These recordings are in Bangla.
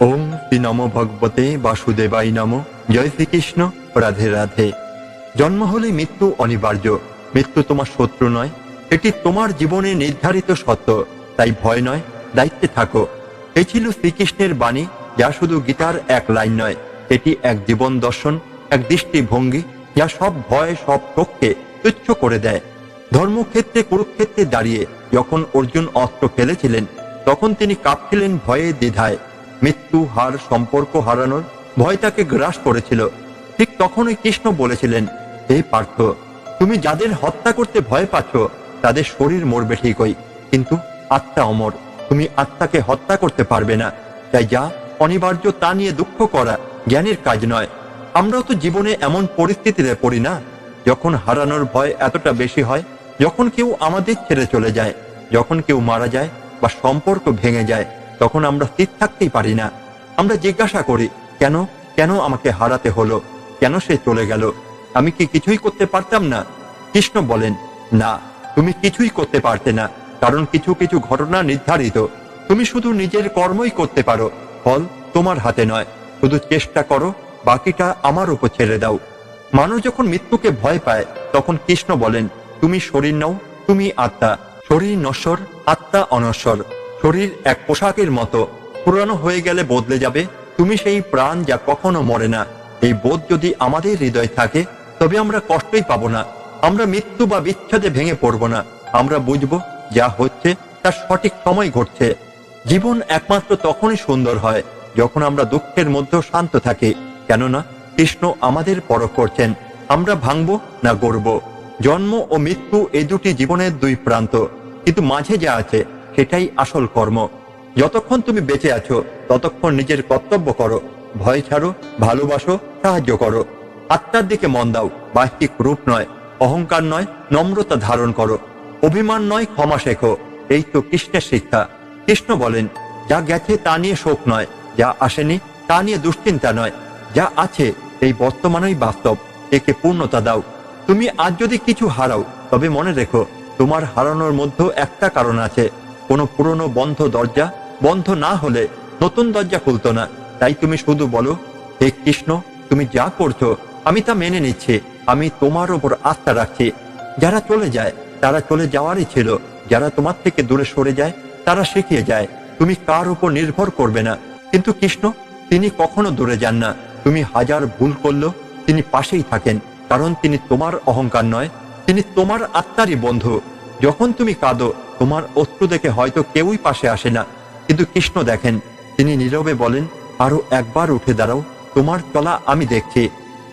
ওম শ্রী নম ভগবতে বাসুদেবাই নম। জয় শ্রীকৃষ্ণ। রাধে রাধে। জন্ম হলে মৃত্যু অনিবার্য। মৃত্যু তোমার শত্রু নয়। এটি তোমার জীবনে নির্ধারিত সত্য। তাই ভয় নয়, দায়িত্বে থাকো। এ ছিল শ্রীকৃষ্ণের বাণী, যা শুধু গীতার এক লাইন নয়। এটি এক জীবন দর্শন, এক দৃষ্টিভঙ্গি, যা সব ভয়, সব শোককে তুচ্ছ করে দেয়। ধর্মক্ষেত্রে, কুরুক্ষেত্রে দাঁড়িয়ে যখন অর্জুন অস্ত্র ফেলেছিলেন, তখন তিনি কাঁপছিলেন ভয়ে দ্বিধায়। মৃত্যু, হার, সম্পর্ক হারানোর ভয় তাকে গ্রাস করেছিল। ঠিক তখনই কৃষ্ণ বলেছিলেন, হে পার্থ, তুমি যাদের হত্যা করতে ভয় পাচ্ছ, তাদের শরীর মরবে ঠিকই। কিন্তু আত্মা অমর, তুমি আত্মাকে হত্যা করতে পারবে না। তাই যা অনিবার্য তা নিয়ে দুঃখ করা জ্ঞানের কাজ নয়। আমরাও তো জীবনে এমন পরিস্থিতিতে পড়ি না, যখন হারানোর ভয় এতটা বেশি হয়, যখন কেউ আমাদের ছেড়ে চলে যায়, যখন কেউ মারা যায় বা সম্পর্ক ভেঙে যায়। তখন আমরা স্থির থাকতেই পারি না। আমরা জিজ্ঞাসা করি, কেন? কেন আমাকে হারাতে হলো? কেন সে চলে গেল? আমি কি কিছুই করতে পারতাম না? কৃষ্ণ বলেন, না, তুমি কিছুই করতে পারতে না, কারণ কিছু কিছু ঘটনা নির্ধারিত। তুমি শুধু নিজের কর্মই করতে পারো, ফল তোমার হাতে নয়। শুধু চেষ্টা করো, বাকিটা আমার উপর ছেড়ে দাও। মানুষ যখন মৃত্যুকে ভয় পায়, তখন কৃষ্ণ বলেন, তুমি শরীর নাও, তুমি আত্মা। শরীর নশ্বর, আত্মা অনশ্বর। শরীর এক পোশাকের মতো। পুরানো হয়ে গেলে বদলে যাবে। তুমি সেই প্রাণ যা কখনো মরে না। এই বোধ যদি আমাদের হৃদয় থাকে, তবে আমরা কষ্টই পাবো না। আমরা মৃত্যু বা বিচ্ছেদে ভেঙে পড়ব না। আমরা বুঝব যা হচ্ছে, তার সঠিক সময় ঘটছে। জীবন একমাত্র তখনই সুন্দর হয়, যখন আমরা দুঃখের মধ্যেও শান্ত থাকি। কেননা, কৃষ্ণ আমাদের পরখ করছেন। আমরা ভাঙবো না গড়ব। জন্ম ও মৃত্যু এই দুটি জীবনের দুই প্রান্ত। কিন্তু মাঝে যা আছে সেটাই আসল কর্ম। যতক্ষণ তুমি বেঁচে আছো, ততক্ষণ নিজের কর্তব্য করো। ভয় ছাড়ো, ভালোবাসো, সাহায্য করো। আত্মার দিকে মন দাও, বাহ্যিক রূপ নয়, অহংকার নয়, নম্রতা ধারণ করো। অভিমান নয়, ক্ষমা শেখো। এই তো কৃষ্ণের শিক্ষা। কৃষ্ণ বলেন, যা গেছে তা নিয়ে শোক নয়, যা আসেনি তা নিয়ে দুশ্চিন্তা নয়, যা আছে এই বর্তমানেই বাস্তব, একে পূর্ণতা দাও। তুমি আজ যদি কিছু হারাও, তবে মনে রেখো, তোমার হারানোর মধ্যেও একটা কারণ আছে। কোনো পুরনো বন্ধ দরজা, বন্ধ না হলে নতুন দরজা খুলতো না। তাই তুমি শুধু বলো, হে কৃষ্ণ, তুমি যা করছ, আমি তা মেনে নিচ্ছি। আমি তোমার ওপর আস্থা রাখছি। যারা চলে যায়, তারা চলে যাওয়ারই ছিল। যারা তোমার থেকে দূরে সরে যায়, তারা শিখিয়ে যায়। তুমি কার উপর নির্ভর করবে না। কিন্তু কৃষ্ণ, তিনি কখনো দূরে যান না। তুমি হাজার ভুল করলেও তিনি পাশেই থাকেন। কারণ তিনি তোমার অহংকার নয়, তিনি তোমার আত্মারই বন্ধু। যখন তুমি কাঁদো, তোমার অস্ত্র দেখে হয়তো কেউই পাশে আসে না। কিন্তু কৃষ্ণ দেখেন, তিনি নীরবে বলেন, আরও একবার উঠে দাঁড়াও, তোমার চলা আমি দেখছি।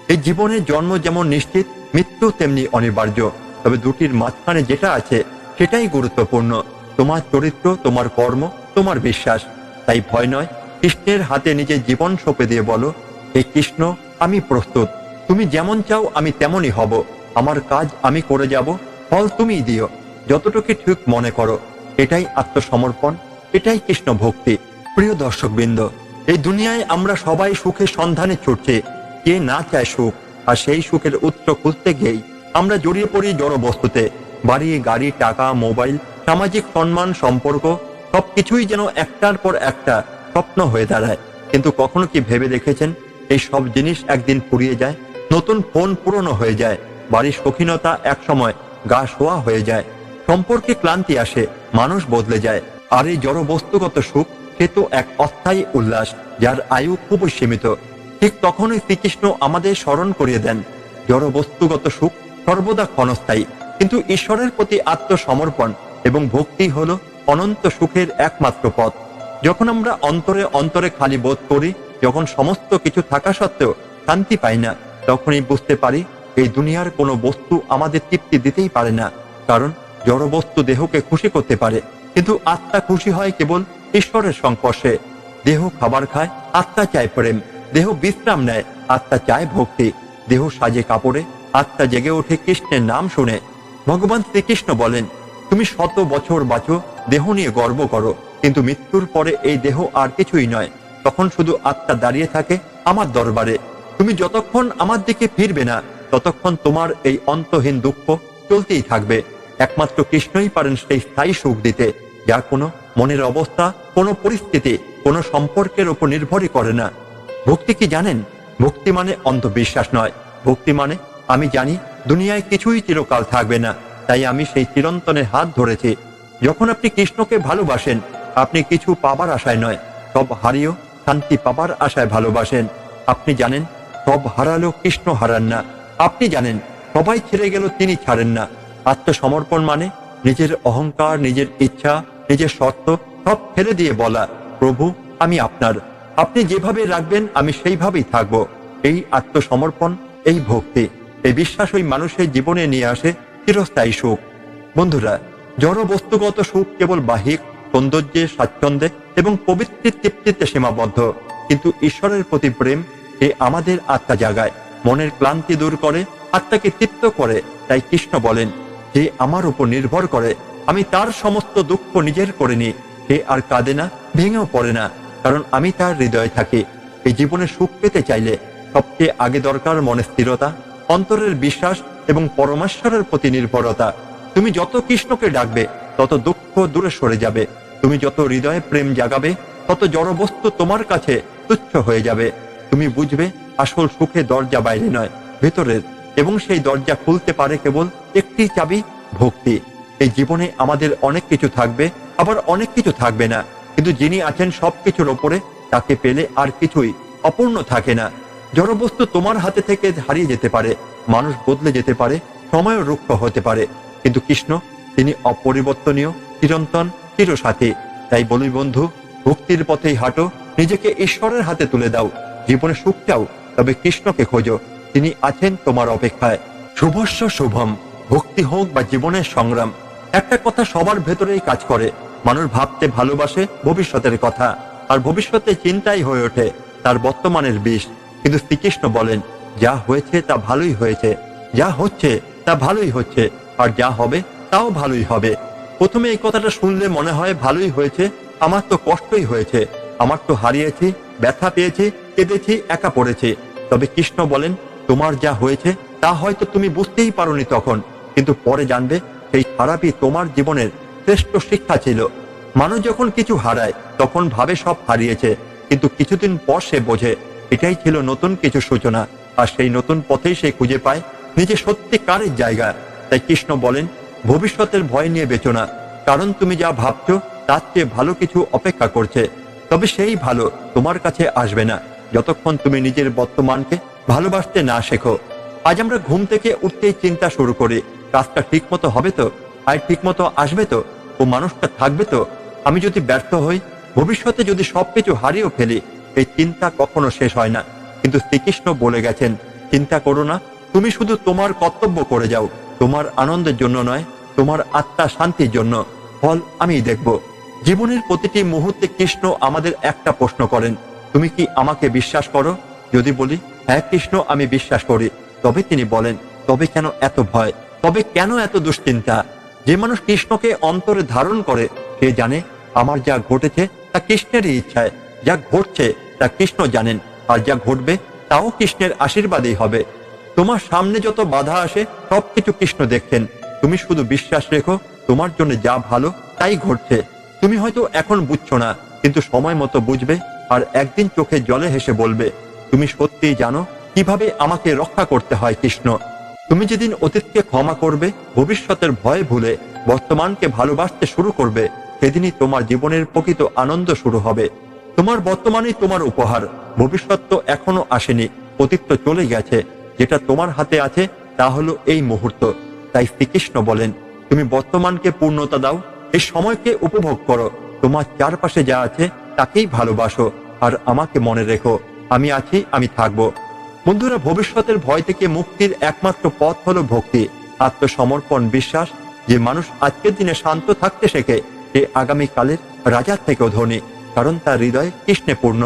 এই জীবনের জন্ম যেমন নিশ্চিত, মৃত্যু তেমনি অনিবার্য। তবে দুটির মাঝখানে যেটা আছে, সেটাই গুরুত্বপূর্ণ। তোমার চরিত্র, তোমার কর্ম, তোমার বিশ্বাস। তাই ভয় নয়, কৃষ্ণের হাতে নিজের জীবন সঁপে দিয়ে বলো, হে কৃষ্ণ, আমি প্রস্তুত। তুমি যেমন চাও, আমি তেমনই হব। আমার কাজ আমি করে যাব, ফল তুমি দিও। যতটুকু ঠিক মনে করো, এটাই আত্মসমর্পণ, এটাই কৃষ্ণ ভক্তি প্রিয় দর্শকবৃন্দ, এই দুনিয়ায় আমরা সবাই সুখের সন্ধানে ছুটছি কে না চায় সুখ, আর সেই সুখের উৎস খুঁজতে গিয়েই আমরা জড়িয়ে পড়ি জড় বস্তুতে বাড়ি, গাড়ি, টাকা, মোবাইল, সামাজিক সম্মান, সম্পর্ক, সবকিছুই যেন একটার পর একটা স্বপ্ন হয়ে দাঁড়ায়। কিন্তু কখনো কি ভেবে দেখেছেন, এই সব জিনিস একদিন ফুরিয়ে যায়, নতুন ফোন পুরনো হয়ে যায়, বাড়ির সখীনতা একসময় গা শোয়া হয়ে যায়। সম্পর্কে ক্লান্তি আসে, মানুষ বদলে যায়। আর এই জড় বস্তুগত সুখ, সে তো এক অস্থায়ী উল্লাস, যার আয়ু খুবই সীমিত। ঠিক তখনই শ্রীকৃষ্ণ আমাদের স্মরণ করিয়ে দেন জড় বস্তুগত সুখ সর্বদা ক্ষণস্থায়ী। কিন্তু ঈশ্বরের প্রতি আত্মসমর্পণ এবং ভক্তি হল অনন্ত সুখের একমাত্র পথ। যখন আমরা অন্তরে অন্তরে খালি বোধ করি, যখন সমস্ত কিছু থাকা সত্ত্বেও শান্তি পাই না, তখনই বুঝতে পারি, এই দুনিয়ার কোনো বস্তু আমাদের তৃপ্তি দিতেই পারে না। কারণ জড় বস্তু দেহকে খুশি করতে পারে। কিন্তু আত্মা খুশি হয় কেবল ঈশ্বরের সংস্পর্শে। দেহ খাবার খায়, আত্মা চায় প্রেম। দেহ বিশ্রাম নেয়, আত্মা চায় ভক্তি। দেহ সাজে কাপড়ে, আত্মা জেগে ওঠে কৃষ্ণের নাম শুনে। ভগবান শ্রীকৃষ্ণ বলেন, তুমি শত বছর বাঁচো, দেহ নিয়ে গর্ব করো। কিন্তু মৃত্যুর পরে এই দেহ আর কিছুই নয়। তখন শুধু আত্মা দাঁড়িয়ে থাকে আমার দরবারে। তুমি যতক্ষণ আমার দিকে ফিরবে না, ততক্ষণ তোমার এই অন্তহীন দুঃখ চলতেই থাকবে। একমাত্র কৃষ্ণই পারেন সেই স্থায়ী সুখ দিতে যা কোনো মনের অবস্থা, কোনো পরিস্থিতি, কোনো সম্পর্কের উপর নির্ভরই করে না। ভক্তি কি জানেন? ভক্তি মানে অন্ধবিশ্বাস নয়। ভক্তি মানে আমি জানি দুনিয়ায় কিছুই চিরকাল থাকবে না, তাই আমি সেই চিরন্তনের হাত ধরেছি। যখন আপনি কৃষ্ণকে ভালোবাসেন, আপনি কিছু পাবার আশায় নয়, সব হারিয়েও শান্তি পাবার আশায় ভালোবাসেন। আপনি জানেন, সব হারালো কৃষ্ণ হারান না। আপনি জানেন, সবাই ছেড়ে গেল তিনি ছাড়েন না। আত্মসমর্পণ মানে নিজের অহংকার, নিজের ইচ্ছা, নিজের শর্ত সব ফেলে দিয়ে বলা, প্রভু, আমি আপনার। আপনি যেভাবে রাখবেন, আমি সেইভাবেই থাকব। এই আত্মসমর্পণ, এই ভক্তি, এই বিশ্বাস ওই মানুষের জীবনে নিয়ে আসে চিরস্থায়ী সুখ। বন্ধুরা, জড় বস্তুগত সুখ কেবল বাহিক, সৌন্দর্যে, স্বাচ্ছন্দ্যে এবং পবিত্রের তৃপ্তিতে সীমাবদ্ধ। কিন্তু ঈশ্বরের প্রতি প্রেম, এ আমাদের আত্মা জাগায়। মনের ক্লান্তি দূর করে, আত্মাকে তৃপ্ত করে, তাই কৃষ্ণ বলেন যে আমার উপর নির্ভর করে। আমি তার সমস্ত দুঃখ নিজের করে নিই। সে আর কাঁদে না, ভেঙেও পড়ে না, কারণ আমি তার হৃদয়ে থাকি। এই জীবনে সুখ পেতে চাইলে সবচেয়ে আগে দরকার মনে স্থিরতা, অন্তরের বিশ্বাস এবং পরমেশ্বরের প্রতি নির্ভরতা। তুমি যত কৃষ্ণকে ডাকবে, তত দুঃখ দূরে সরে যাবে। তুমি যত হৃদয়ে প্রেম জাগাবে, তত জড়বস্তু তোমার কাছে তুচ্ছ হয়ে যাবে। তুমি বুঝবে, আসল সুখে দরজা বাইরে নয়, ভেতরের। এবং সেই দরজা খুলতে পারে কেবল একটি চাবি? ভক্তি। এই জীবনে আমাদের অনেক কিছু থাকবে, আবার অনেক কিছু থাকবে না। কিন্তু যিনি আছেন সবকিছুর ওপরে, তাকে পেলে আর কিছুই অপূর্ণ থাকে না। জড়বস্তু তোমার হাতে থেকে হারিয়ে যেতে পারে, মানুষ বদলে যেতে পারে, সময়ও রুক্ষ হতে পারে। কিন্তু কৃষ্ণ, তিনি অপরিবর্তনীয়, চিরন্তন, চিরসাথী। তাই বলি বন্ধু, ভক্তির পথেই হাঁটো, নিজেকে ঈশ্বরের হাতে তুলে দাও, জীবনে সুখ চাও, তবে কৃষ্ণকে খোঁজো। তিনি আছেন তোমার অপেক্ষায়। শুভস্য শুভম। ভক্তি হোক বা জীবনের সংগ্রাম, একটা কথা সবার ভেতরেই কাজ করে। মানুষ ভাবতে ভালোবাসে ভবিষ্যতের কথা, আর ভবিষ্যতে চিন্তাই হয়ে ওঠে তার বর্তমানের বিষ। কিন্তু শ্রীকৃষ্ণ বলেন, যা হয়েছে তা ভালোই হয়েছে, যা হচ্ছে তা ভালোই হচ্ছে, আর যা হবে তাও ভালোই হবে। প্রথমে এই কথাটা শুনলে মনে হয় ভালোই হয়েছে, আমার তো কষ্টই হয়েছে, আমার তো হারিয়েছি, ব্যথা পেয়েছি, কেঁদেছি, একা পড়েছি। তবে কৃষ্ণ বলেন, তোমার যা হয়েছে তা হয়তো তুমি বুঝতেই পারোনি তখন কিন্তু পরে জানবে সেই খারাপই তোমার জীবনের শ্রেষ্ঠ শিক্ষা ছিল। মানুষ যখন কিছু হারায়, তখন ভাবে সব হারিয়েছে, কিন্তু কিছুদিন পর সে বোঝে, এটাই ছিল নতুন কিছু সূচনা, আর সেই নতুন পথেই সে খুঁজে পায় নিজে সত্যিকারের জায়গা। তাই কৃষ্ণ বলেন, ভবিষ্যতের ভয় নিয়ে বেচো না, কারণ তুমি যা ভাবছ, তার চেয়ে ভালো কিছু অপেক্ষা করছে। তবে সেই ভালো তোমার কাছে আসবে না, যতক্ষণ তুমি নিজের বর্তমানকে ভালোবাসতে না শেখো। আজ আমরা ঘুম থেকে উঠতেই চিন্তা শুরু করি কাজটা ঠিক মতো হবে তো? আর ঠিক মতো আসবে তো? ও মানুষটা থাকবে তো? আমি যদি ব্যর্থ হই, ভবিষ্যতে যদি সবকিছু হারিয়েও ফেলি, এই চিন্তা কখনো শেষ হয় না। কিন্তু শ্রীকৃষ্ণ বলে গেছেন, চিন্তা করো না, তুমি শুধু তোমার কর্তব্য করে যাও। তোমার আনন্দের জন্য নয়, তোমার আত্মা শান্তির জন্য। ফল আমি দেখব। জীবনের প্রতিটি মুহূর্তে কৃষ্ণ আমাদের একটা প্রশ্ন করেন, তুমি কি আমাকে বিশ্বাস করো? যদি বলি হ্যাঁ কৃষ্ণ, আমি বিশ্বাস করি। তবে তিনি বলেন, তবে কেন এত ভয়? তবে কেন এত দুশ্চিন্তা? যে মানুষ কৃষ্ণকে অন্তরে ধারণ করে, সে জানে আমার যা ঘটেছে তা কৃষ্ণেরই ইচ্ছায়। যা ঘটছে তা কৃষ্ণ জানেন, আর যা ঘটবে তাও কৃষ্ণের আশীর্বাদেই হবে। তোমার সামনে যত বাধা আসে, সবকিছু কৃষ্ণ দেখছেন। তুমি শুধু বিশ্বাস রেখো, তোমার জন্য যা ভালো তাই ঘটছে। তুমি হয়তো এখন বুঝছ না, কিন্তু সময় মতো বুঝবে আর একদিন চোখে জলে হেসে বলবে, তুমি সত্যিই জানো কীভাবে আমাকে রক্ষা করতে হয় কৃষ্ণ? তুমি যেদিন অতীতকে ক্ষমা করবে, ভবিষ্যতের ভয় ভুলে বর্তমানকে ভালোবাসতে শুরু করবে, সেদিনই তোমার জীবনের প্রকৃত আনন্দ শুরু হবে। তোমার বর্তমানেই তোমার উপহার। ভবিষ্যৎ তো এখনও আসেনি, অতীত তো চলে গেছে। যেটা তোমার হাতে আছে, তা হলো এই মুহূর্ত। তাই শ্রীকৃষ্ণ বলেন, তুমি বর্তমানকে পূর্ণতা দাও, এই সময়কে উপভোগ করো। তোমার চারপাশে যা আছে, তাকেই ভালোবাসো। আর আমাকে মনে রেখো, আমি আছি, আমি থাকব। বন্ধুরা, ভবিষ্যতের ভয় থেকে মুক্তির একমাত্র পথ হলো ভক্তি, আত্মসমর্পণ বিশ্বাস, যে মানুষ আজকের দিনে শান্ত থাকতে শেখে, সে আগামীকালের রাজার থেকেও ধনী, কারণ তার হৃদয় কৃষ্ণে পূর্ণ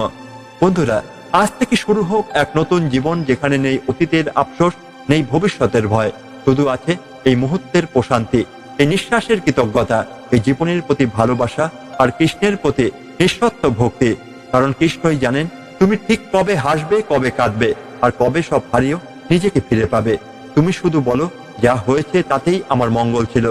বন্ধুরা, আজ থেকে শুরু হোক এক নতুন জীবন যেখানে নেই অতীতের আফসোস, নেই ভবিষ্যতের ভয়। শুধু আছে এই মুহূর্তের প্রশান্তি, এই নিঃশ্বাসের কৃতজ্ঞতা, এই জীবনের প্রতি ভালোবাসা আর কৃষ্ণের প্রতি নিঃস্বত্ব ভক্তি। কারণ কৃষ্ণই জানেন, তুমি ঠিক কবে হাসবে, কবে কাঁদবে। আর কবে সব হারিয়েও নিজেকে ফিরে পাবে। তুমি শুধু বলো, যা হয়েছে তাতেই আমার মঙ্গল ছিল।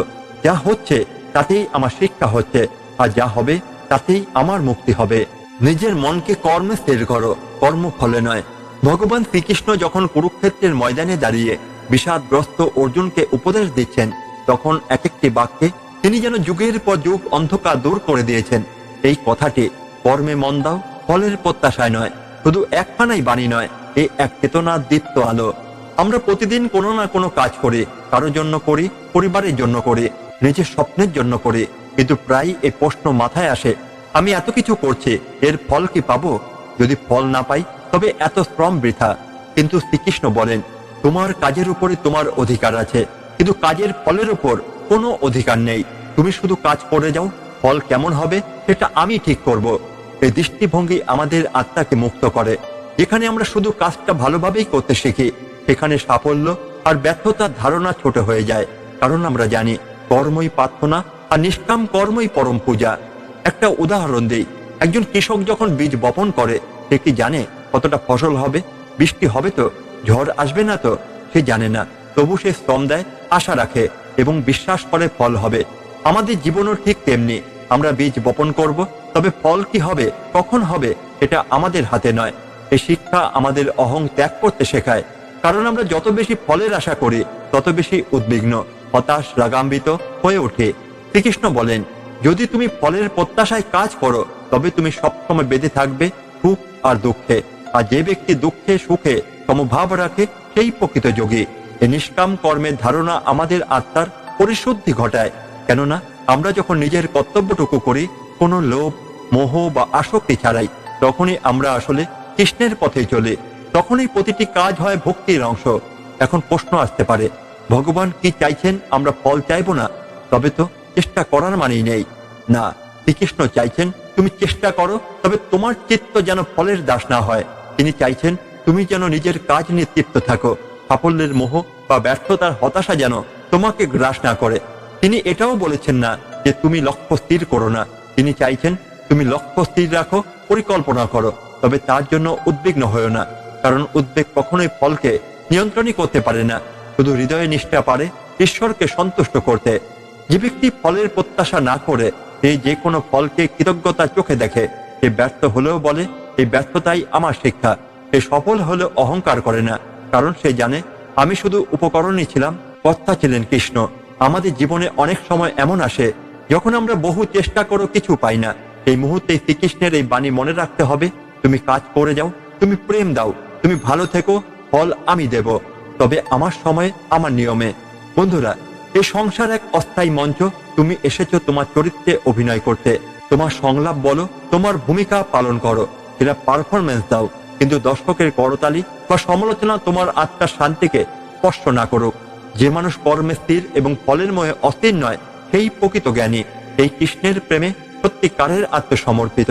যা হচ্ছে তাতেই আমার শিক্ষা হচ্ছে। আর যা হবে তাতেই আমার মুক্তি হবে। নিজের মনকে কর্মে স্থির করো, কর্ম ফলে নয়। ভগবান শ্রীকৃষ্ণ যখন কুরুক্ষেত্রের ময়দানে দাঁড়িয়ে বিষাদগ্রস্ত অর্জুনকে উপদেশ দিচ্ছেন, তখন এক একটি বাক্যে তিনি যেন যুগের পর যুগ অন্ধকার দূর করে দিয়েছেন। এই কথাটি কর্মে মন দাও, ফলের প্রত্যাশায় নয়, শুধু একখানাই বাণী নয়। এ এক চেতনার দীপ্ত আলো। আমরা প্রতিদিন কোনো না কোনো কাজ করি, কারোর জন্য করি, পরিবারের জন্য করি, নিজের স্বপ্নের জন্য করি। কিন্তু প্রায় এই প্রশ্ন মাথায় আসে, আমি এত কিছু করছি, এর ফল কি পাবো? যদি ফল না পাই, তবে এত শ্রম বৃথা। কিন্তু শ্রীকৃষ্ণ বলেন, তোমার কাজের উপরে তোমার অধিকার আছে। কিন্তু কাজের ফলের উপর কোনো অধিকার নেই। তুমি শুধু কাজ করে যাও, ফল কেমন হবে সেটা আমি ঠিক করব। এই দৃষ্টিভঙ্গি আমাদের আত্মাকে মুক্ত করে। যেখানে আমরা শুধু কাজটা ভালোভাবেই করতে শিখি। সেখানে সাফল্য আর ব্যর্থতার ধারণা ছোট হয়ে যায়। কারণ আমরা জানি, কর্মই প্রার্থনা আর নিষ্কাম কর্মই পরম পূজা। একটা উদাহরণ দেই, একজন কৃষক যখন বীজ বপন করে, সে কি জানে কতটা ফসল হবে? বৃষ্টি হবে তো? ঝড় আসবে না তো? সে জানে না। তবু সে শ্রম দেয়, আশা রাখে এবং বিশ্বাস করে ফল হবে। আমাদের জীবনও ঠিক তেমনি। আমরা বীজ বপন করব, তবে ফল কি হবে, কখন হবে এটা আমাদের হাতে নয়। এই শিক্ষা আমাদের অহং ত্যাগ করতে শেখায়। কারণ আমরা যত বেশি ফলের আশা করি, তত বেশি উদ্বিগ্ন, হতাশ রাগাম্বিত হয়ে ওঠে। শ্রীকৃষ্ণ বলেন, যদি তুমি ফলের প্রত্যাশায় কাজ করো, তবে তুমি সবসময় বেঁধে থাকবে সুখ আর দুঃখে। আর যে ব্যক্তি দুঃখে, সুখে সমভাব রাখে, সেই প্রকৃত যোগী। এই নিষ্কাম কর্মের ধারণা আমাদের আত্মার পরিশুদ্ধি ঘটায়। কেননা, আমরা যখন নিজের কর্তব্যটুকু করি, কোনো লোভ, মোহ বা আসক্তি ছাড়াই, তখনই আমরা আসলে কৃষ্ণের পথে চলে, তখনই প্রতিটি কাজ হয় ভক্তির অংশ। এখন প্রশ্ন আসতে পারে, ভগবান কি চাইছেন আমরা ফল চাইব না? তবে তো চেষ্টা করার মানেই নেই। না, শ্রীকৃষ্ণ চাইছেন তুমি চেষ্টা করো, তবে তোমার চিত্ত যেন ফলের দাস না হয়। তিনি চাইছেন তুমি যেন নিজের কাজ নিয়ে তৃপ্ত থাকো, সাফল্যের মোহ বা ব্যর্থতার হতাশা যেন তোমাকে গ্রাস না করে। তিনি এটাও বলেছেন না যে তুমি লক্ষ্য স্থির করো না। তিনি চাইছেন তুমি লক্ষ্য স্থির রাখো, পরিকল্পনা করো, তবে তার জন্য উদ্বিগ্ন হয়েও না, কারণ উদ্বেগ কখনোই ফলকে নিয়ন্ত্রণই করতে পারে না। শুধু হৃদয়ে নিষ্ঠা পারে, ঈশ্বরকে সন্তুষ্ট করতে। যে ব্যক্তি ফলের প্রত্যাশা না করে, সে যে কোনো ফলকে কৃতজ্ঞতার চোখে দেখে। সে ব্যর্থ হলেও বলে, এই ব্যর্থতাই আমার শিক্ষা। সে সফল হলেও অহংকার করে না, কারণ সে জানে, আমি শুধু উপকরণই ছিলাম, কর্তা ছিলেন কৃষ্ণ। আমাদের জীবনে অনেক সময় এমন আসে, যখন আমরা বহু চেষ্টা করো কিছু পাই না। এই মুহূর্তে শ্রীকৃষ্ণের এই বাণী মনে রাখতে হবে। তুমি কাজ করে যাও, তুমি প্রেম দাও, তুমি ভালো থেকো, ফল আমি দেব। তবে আমার সময়ে, আমার নিয়মে। বন্ধুরা এই সংসার এক অস্থায়ী মঞ্চ। তুমি এসেছ তোমার চরিত্রে অভিনয় করতে। তোমার সংলাপ বলো, তোমার ভূমিকা পালন করো। এরা পারফরমেন্স দাও। কিন্তু দর্শকের করতালি বা সমালোচনা তোমার আত্মার শান্তিকে স্পর্শ না করুক। যে মানুষ কর্মে স্থির এবং ফলের ময়ে অস্থির নয়, সেই প্রকৃত জ্ঞানী। এই কৃষ্ণের প্রেমে সত্যিকারের আত্মসমর্পিত।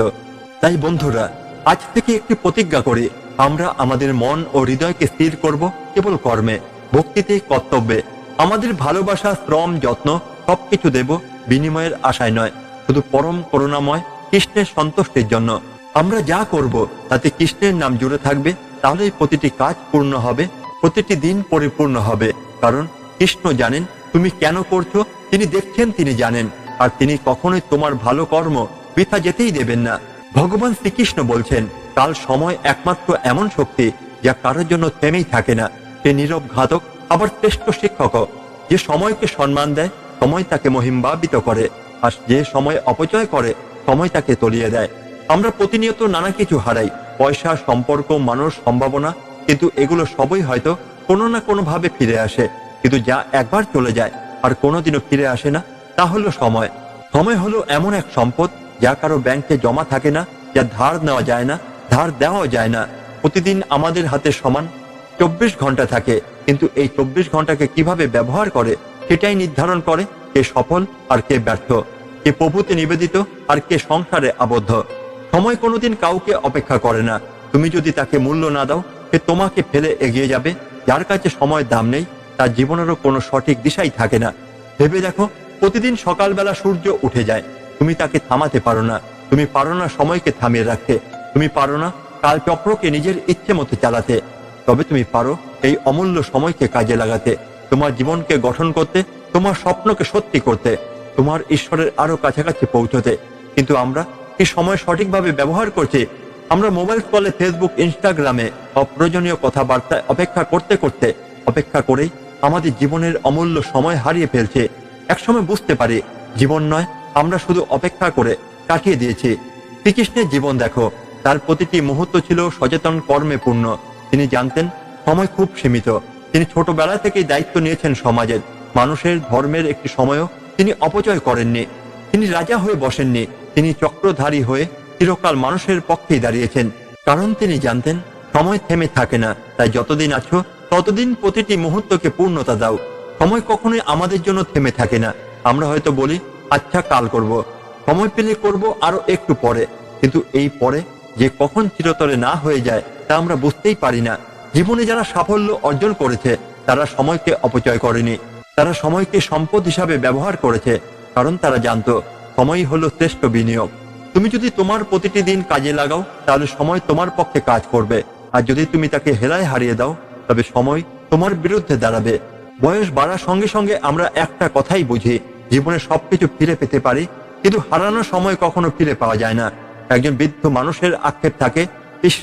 তাই বন্ধুরা, আজ থেকে একটি প্রতিজ্ঞা করি, আমরা আমাদের মন ও হৃদয়কে স্থির করব কেবল কর্মে, ভক্তিতে কর্তব্যে। আমাদের ভালোবাসা, শ্রম, যত্ন সবকিছু দেব বিনিময়ের আশায় নয়, শুধু পরম করুণাময় কৃষ্ণের সন্তুষ্টির জন্য। আমরা যা করব তাতে কৃষ্ণের নাম জুড়ে থাকবে, তাহলেই প্রতিটি কাজ পূর্ণ হবে, প্রতিটি দিন পরিপূর্ণ হবে। কারণ কৃষ্ণ জানেন তুমি কেন করছ, তিনি দেখছেন, তিনি জানেন। আর তিনি কখনোই তোমার ভালো কর্ম বৃথা যেতেই দেবেন না। ভগবান শ্রীকৃষ্ণ বলছেন, কাল সময় একমাত্র এমন শক্তি যা কারোর জন্য থেমেই থাকে না। সে নীরব ঘাতক, আবার শ্রেষ্ঠ শিক্ষক। যে সময়কে সম্মান দেয়, সময় তাকে মহিম্বাবিত করে। আর যে সময় অপচয় করে, সময় তাকে তলিয়ে দেয়। আমরা প্রতিনিয়ত নানা কিছু হারাই। পয়সা, সম্পর্ক, মানুষ, সম্ভাবনা, কিন্তু এগুলো সবই হয়তো কোনো না কোনো ভাবে ফিরে আসে। কিন্তু যা একবার চলে যায়, আর কোনোদিনও ফিরে আসে না তা হলো সময়। সময় হলো এমন এক সম্পদ যা কারও ব্যাংকে জমা থাকে না, যা ধার নেওয়া যায় না, ধার দেওয়াও যায় না। প্রতিদিন আমাদের হাতে সমান চব্বিশ ঘণ্টা থাকে, কিন্তু এই চব্বিশ ঘন্টাকে কীভাবে ব্যবহার করে, সেটাই নির্ধারণ করে কে সফল আর কে ব্যর্থ, কে প্রভুতে নিবেদিত আর কে সংসারে আবদ্ধ। সময় কোনোদিন কাউকে অপেক্ষা করে না। তুমি যদি তাকে মূল্য না দাও, সে তোমাকে ফেলে এগিয়ে যাবে। যার কাছে সময় দাম নেই, তার জীবনেরও কোনো সঠিক দিশাই থাকে না। ভেবে দেখো প্রতিদিন সকালবেলা সূর্য উঠে যায়। তুমি তাকে থামাতে পারো না। তুমি পারো না সময়কে থামিয়ে রাখতে। তুমি পারো না কাল চক্রকে নিজের ইচ্ছে মতো চালাতে। তবে তুমি পারো এই অমূল্য সময়কে কাজে লাগাতে। তোমার জীবনকে গঠন করতে, তোমার স্বপ্নকে সত্যি করতে, তোমার ঈশ্বরের আরও কাছাকাছি পৌঁছতে। কিন্তু আমরা কি সময় সঠিকভাবে ব্যবহার করছি? আমরা মোবাইল কলে ফেসবুক, ইনস্টাগ্রামে অপ্রয়োজনীয় কথাবার্তায় অপেক্ষা করতে করতে, অপেক্ষা করেই আমাদের জীবনের অমূল্য সময় হারিয়ে ফেলছে। একসময় বুঝতে পারি, জীবন নয়, আমরা শুধু অপেক্ষা করে কাটিয়ে দিয়েছি। শ্রীকৃষ্ণের জীবন দেখো, তার প্রতিটি মুহূর্ত ছিল সচেতন, কর্মে পূর্ণ। তিনি জানতেন, সময় খুব সীমিত। তিনি ছোটবেলা থেকেই দায়িত্ব নিয়েছেন সমাজের। মানুষের ধর্মের একটি সময়ও তিনি অপচয় করেননি। তিনি রাজা হয়ে বসেননি। তিনি চক্রধারী হয়ে চিরকাল মানুষের পক্ষেই দাঁড়িয়েছেন। কারণ তিনি জানতেন, সময় থেমে থাকে না। তাই যতদিন আছো, ততদিন প্রতিটি মুহূর্তকে পূর্ণতা দাও। সময় কখনোই আমাদের জন্য থেমে থাকে না। আমরা হয়তো বলি আচ্ছা কাল করব। সময় পেলে করব আরও একটু পরে। কিন্তু এই পরে যে কখন চিরতরে না হয়ে যায়, তা আমরা বুঝতেই পারি না। জীবনে যারা সাফল্য অর্জন করেছে, তারা সময়কে অপচয় করেনি। তারা সময়কে সম্পদ হিসাবে ব্যবহার করেছে, কারণ তারা জানতো, সময়ই হলো শ্রেষ্ঠ বিনিয়োগ। তুমি যদি তোমার প্রতিটি দিন কাজে লাগাও, তাহলে সময় তোমার পক্ষে কাজ করবে। আর যদি তুমি তাকে হেলায় হারিয়ে দাও, তবে সময় তোমার বিরুদ্ধে দাঁড়াবে। বয়স বাড়ার সঙ্গে সঙ্গে আমরা একটা কথাই বুঝি, জীবনে সবকিছু ফিরে পেতে পারি, কিন্তু হারানোর সময় কখনো ফিরে পাওয়া যায় না। একজন বৃদ্ধ মানুষের আক্ষেপ থাকে, ইস,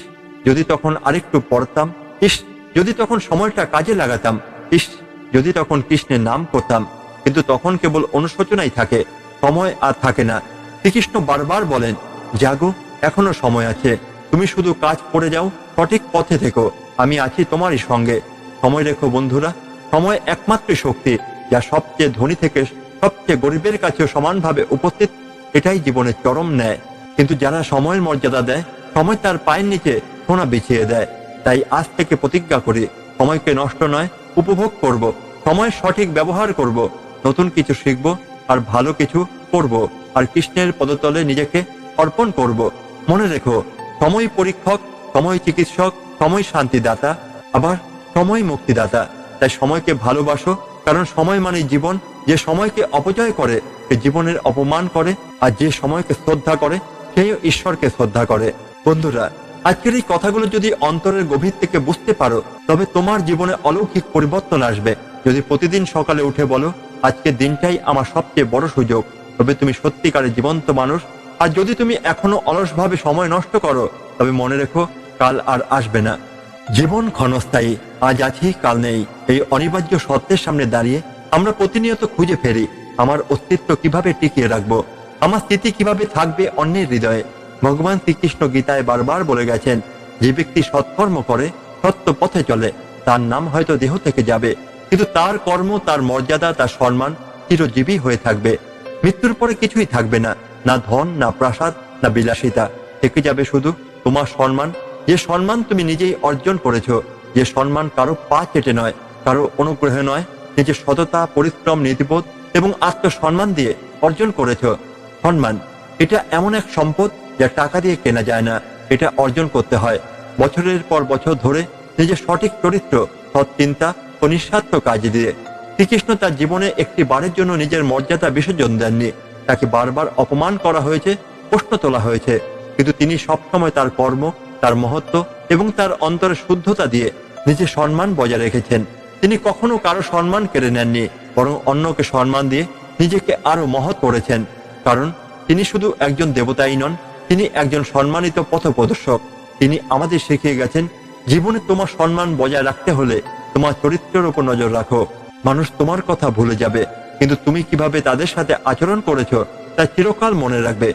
যদি তখন আরেকটু পড়তাম, ইস, যদি তখন সময়টা কাজে লাগাতাম, ইস, যদি তখন কৃষ্ণের নাম করতাম। কিন্তু তখন কেবল অনুশোচনাই থাকে, সময় আর থাকে না। শ্রীকৃষ্ণ বারবার বলেন, জাগো, এখনও সময় আছে, তুমি শুধু কাজ করে যাও, সঠিক পথে থেকো, আমি আছি তোমারই সঙ্গে। সময় রেখো বন্ধুরা সময় একমাত্র শক্তি, যা সবচেয়ে ধনী থেকে সবচেয়ে গরিবের কাছেও সমানভাবে উপস্থিত, এটাই জীবনের চরম ন্যায়। কিন্তু যারা সময়ের মর্যাদা দেয়, সময় তার পায়ের নিচে সোনা বিছিয়ে দেয়। তাই আজ থেকে প্রতিজ্ঞা করি, সময়কে নষ্ট নয়, উপভোগ করব, সময় সঠিক ব্যবহার করব, নতুন কিছু শিখব, আর ভালো কিছু করব, আর কৃষ্ণের পদতলে নিজেকে অর্পণ করব। মনে রেখো, সময় পরীক্ষক, সময় চিকিৎসক, সময় শান্তিদাতা, আবার সময় মুক্তিদাতা। তাই সময়কে ভালোবাসো, কারণ সময় মানে জীবন। যে সময়কে অপচয় করে, সে জীবনের অপমান করে, আর যে সময়কে শ্রদ্ধা করে সেই ঈশ্বরকে শ্রদ্ধা করে। বন্ধুরা, আজকের এই কথাগুলো যদি অন্তরের গভীর থেকে বুঝতে পারো, তবে তোমার জীবনে অলৌকিক পরিবর্তন আসবে। যদি প্রতিদিন সকালে উঠে বলো আজকের দিনটাই আমার সবচেয়ে বড় সুযোগ। তবে তুমি সত্যিকারের জীবন্ত মানুষ। আর যদি তুমি এখনও অলসভাবে সময় নষ্ট করো, তবে মনে রেখো, কাল আর আসবে না। জীবন ক্ষণস্থায়ী, আজ আছি, কাল নেই। এই অনিবার্য সত্যের সামনে দাঁড়িয়ে আমরা প্রতিনিয়ত খুঁজে ফেরি, আমার অস্তিত্ব কীভাবে টিকিয়ে রাখব? আমার স্থিতি কীভাবে থাকবে অন্যের হৃদয়ে? ভগবান শ্রীকৃষ্ণ গীতায় বারবার বলে গেছেন, যে ব্যক্তি সৎকর্ম করে, সত্য পথে চলে, তার নাম হয়তো দেহ থেকে যাবে, কিন্তু তার কর্ম, তার মর্যাদা, তার সম্মান চিরজীবী হয়ে থাকবে। মৃত্যুর পরে কিছুই থাকবে না না ধন, না প্রাসাদ, না বিলাসিতা। থেকে যাবে শুধু তোমার সম্মান যে সম্মান তুমি নিজেই অর্জন করেছ, যে সম্মান কারও পা চেটে নয়, কারও অনুগ্রহে নয় নিজের সততা, পরিশ্রম, নীতিবোধ এবং আত্মসম্মান দিয়ে অর্জন করেছ। সম্মান, এটা এমন এক সম্পদ যা টাকা দিয়ে কেনা যায় না, এটা অর্জন করতে হয়। বছরের পর বছর ধরে নিজের সঠিক চরিত্র, সৎ চিন্তা ও নিঃস্বার্থ কাজ দিয়ে। শ্রীকৃষ্ণ তার জীবনে একটি বারের জন্য নিজের মর্যাদা বিসর্জন দেননি। তাকে বারবার অপমান করা হয়েছে, প্রশ্ন তোলা হয়েছে। কিন্তু তিনি সবসময় তার কর্ম তার মহত্ব এবং তার অন্তরের শুদ্ধতা দিয়ে নিজের সম্মান বজায় রেখেছেন। তিনি কখনো কারও সম্মান কেড়ে নেননি, বরং অন্যকে সম্মান দিয়ে নিজেকে আরও মহৎ করেছেন। কারণ তিনি শুধু একজন দেবতাই নন, তিনি একজন সম্মানিত পথপ্রদর্শক। তিনি আমাদের শিখিয়ে গেছেন, জীবনে তোমার সম্মান বজায় রাখতে হলে তোমার চরিত্রের উপর নজর রাখো। মানুষ তোমার কথা ভুলে যাবে, কিন্তু তুমি কীভাবে তাদের সাথে আচরণ করেছ তা চিরকাল মনে রাখবে।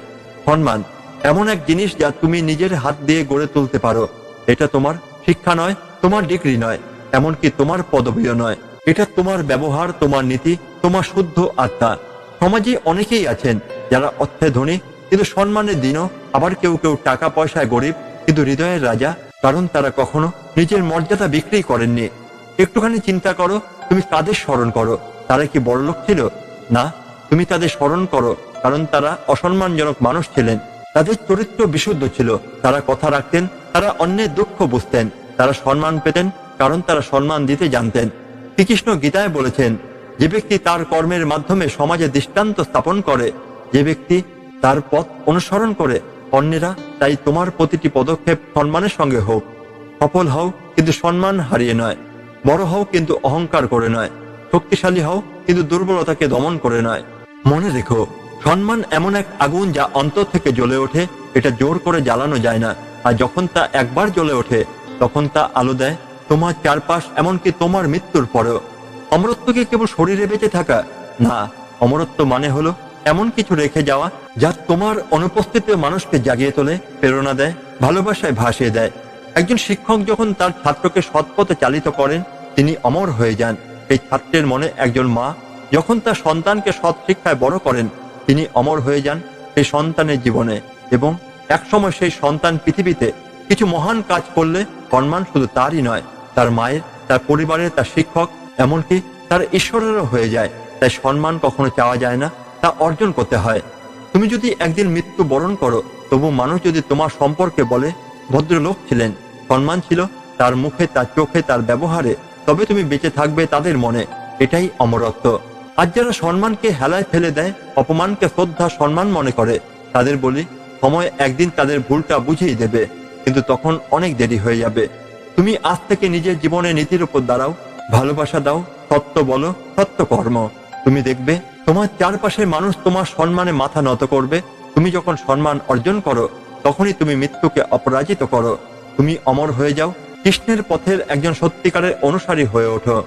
সম্মান এমন এক জিনিস যা তুমি নিজের হাত দিয়ে গড়ে তুলতে পারো। এটা তোমার শিক্ষা নয়, তোমার ডিগ্রি নয়, এমনকি তোমার পদবীও নয়। এটা তোমার ব্যবহার, তোমার নীতি, তোমার শুদ্ধ আত্মা। সমাজে অনেকেই আছেন যারা অর্থে ধনী, কিন্তু সম্মানের দিনও আবার কেউ কেউ টাকা পয়সায় গরিব, কিন্তু হৃদয়ের রাজা, কারণ তারা কখনো নিজের মর্যাদা বিক্রি করেননি। একটুখানি চিন্তা করো, তুমি কাদের স্মরণ করো। তারা কি বড় লোক ছিল? না, তুমি তাদের স্মরণ করো, কারণ তারা অসম্মানজনক মানুষ ছিলেন। তাদের চরিত্র বিশুদ্ধ ছিল। তারা কথা রাখতেন, তারা অন্যের দুঃখ বুঝতেন, তারা সম্মান পেতেন, কারণ তারা সম্মান দিতে জানতেন। শ্রীকৃষ্ণ গীতায় বলেছেন, যে ব্যক্তি তার কর্মের মাধ্যমে সমাজে দৃষ্টান্ত স্থাপন করে, যে ব্যক্তি তার পথ অনুসরণ করে, অন্যেরা তাই তোমার প্রতিটি পদক্ষেপ সম্মানের সঙ্গে হোক। সফল হও, কিন্তু সম্মান হারিয়ে নয়। বড় হও, কিন্তু অহংকার করে নয়। শক্তিশালী হও, কিন্তু দুর্বলতাকে দমন করে নয়। মনে রেখো সম্মান এমন এক আগুন যা অন্তর থেকে জ্বলে ওঠে, এটা জোর করে জ্বালানো যায় না। আর যখন তা একবার জ্বলে ওঠে, তখন তা আলো দেয়। তোমার চারপাশ এমনকি তোমার মৃত্যুর পরেও। অমরত্ব কি কেবল শরীরে বেঁচে থাকা? না, অমরত্ব মানে হলো এমন কিছু রেখে যাওয়া যা তোমার অনুপস্থিতিতে মানুষকে জাগিয়ে তোলে, প্রেরণা দেয়, ভালোবাসায় ভাসিয়ে দেয়। একজন শিক্ষক যখন তার ছাত্রকে সৎপথে চালিত করেন, তিনি অমর হয়ে যান। এই ছাত্রের মনে একজন মা যখন তার সন্তানকে সৎ শিক্ষায় বড় করেন তিনি অমর হয়ে যান সেই সন্তানের জীবনে এবং একসময় সেই সন্তান পৃথিবীতে কিছু মহান কাজ করলে সম্মান শুধু তারই নয়, তার মায়ের, তার পরিবারের, তার শিক্ষক, এমনকি তার ঈশ্বরেরও হয়ে যায়। তাই সম্মান কখনো চাওয়া যায় না, তা অর্জন করতে হয়। তুমি যদি একদিন মৃত্যু বরণ করো, তবু মানুষ যদি তোমার সম্পর্কে বলে, ভদ্রলোক ছিলেন, সম্মান ছিল তার মুখে, তার চোখে, তার ব্যবহারে, তবে তুমি বেঁচে থাকবে তাদের মনে। এটাই অমরত্ব। আজ যারা সম্মানকে হেলায় ফেলে দেয়, অপমানকে শ্রদ্ধা, সম্মান মনে করে, তাদের বলি, সময় একদিন তাদের ভুলটা বুঝিয়ে দেবে, কিন্তু তখন অনেক দেরি হয়ে যাবে। তুমি আজ থেকে নিজের জীবনে নীতির উপর দাঁড়াও, ভালোবাসা দাও, সত্য বলো, সত্য কর্ম। তুমি দেখবে, তোমার চারপাশের মানুষ তোমার সম্মানে মাথা নত করবে। তুমি যখন সম্মান অর্জন করো, তখনই তুমি মৃত্যুকে অপরাজিত করো। তুমি অমর হয়ে যাও, কৃষ্ণের পথের একজন সত্যিকারের অনুসারী হয়ে ওঠো।